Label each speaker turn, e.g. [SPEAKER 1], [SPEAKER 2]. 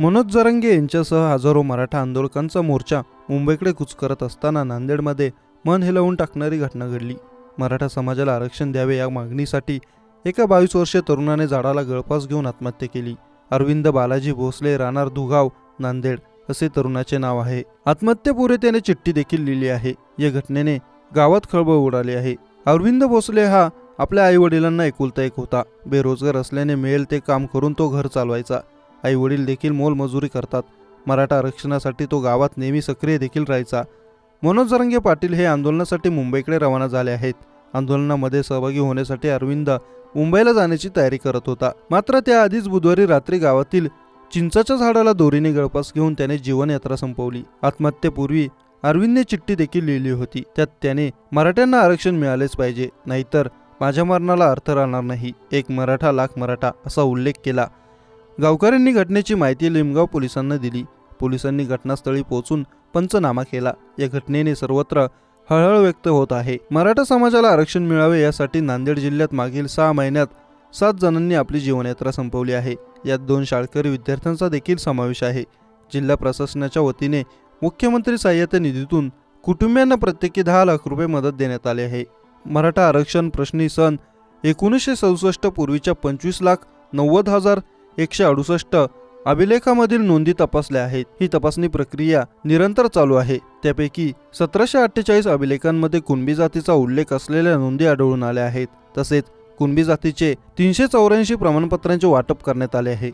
[SPEAKER 1] मनोज जरंगे यांच्यासह हजारो मराठा आंदोलकांचा मोर्चा मुंबईकडे कूच करत असताना नांदेडमध्ये मन हेलवून टाकणारी घटना घडली. मराठा समाजाला आरक्षण द्यावे या मागणीसाठी एका बावीस वर्षीय तरुणाने झाडाला गळफास घेऊन आत्महत्या केली. अरविंद बालाजी भोसले राहणार दुगाव नांदेड असे तरुणाचे नाव आहे. आत्महत्येपूर्वी त्याने चिठ्ठी देखील लिहिली आहे. या घटनेने गावात खळबळ उडाली आहे. अरविंद भोसले हा आपल्या आई वडिलांना एकुलता एक होता. बेरोजगार असल्याने मिळेल ते काम करून तो घर चालवायचा. आई वडील देखील मोलमजुरी करतात. मराठा आरक्षणासाठी तो गावात नेहमी सक्रिय देखील राहायचा. मनोज जरंगे पाटील हे आंदोलनासाठी मुंबईकडे रवाना झाले आहेत. आंदोलनामध्ये सहभागी होण्यासाठी अरविंद मुंबईला जाण्याची तयारी करत होता. मात्र त्याआधीच बुधवारी रात्री गावातील चिंचाच्या झाडाला दोरीने गळपास घेऊन त्याने जीवनयात्रा संपवली. आत्महत्येपूर्वी अरविंदने चिठ्ठी देखील लिहिली होती. त्यात त्याने मराठ्यांना आरक्षण मिळालेच पाहिजे नाहीतर माझ्या मरणाला अर्थ राहणार नाही. एक मराठा लाख मराठा असा उल्लेख केला. गावकऱ्यांनी घटनेची माहिती लिमगाव पोलिसांना दिली. पोलिसांनी घटनास्थळी पोहोचून पंचनामा केला. या घटनेने सर्वत्र हळहळ व्यक्त होत आहे. मराठा समाजाला आरक्षण मिळावे यासाठी नांदेड जिल्ह्यात मागील सहा महिन्यात सात जणांनी आपली जीवनयात्रा संपवली आहे. यात दोन शाळकरी विद्यार्थ्यांचा देखील समावेश आहे. जिल्हा प्रशासनाच्या वतीने मुख्यमंत्री सहाय्यता निधीतून कुटुंबियांना प्रत्येकी दहा लाख रुपये मदत देण्यात आली आहे. मराठा आरक्षण प्रश्नी सन एकोणीसशे सदुसष्ट पूर्वीच्या पंचवीस लाख नव्वद हजार एकशे अडुसष्ट अभिलेखामधील नोंदी तपासल्या आहेत. ही तपासणी प्रक्रिया निरंतर चालू आहे. त्यापैकी सतराशे अठ्ठेचाळीस अभिलेखांमध्ये कुणबी जातीचा उल्लेख असलेल्या नोंदी आढळून आल्या आहेत. तसेच कुणबी जातीचे तीनशे चौऱ्याऐंशी प्रमाणपत्रांचे वाटप करण्यात आले आहे.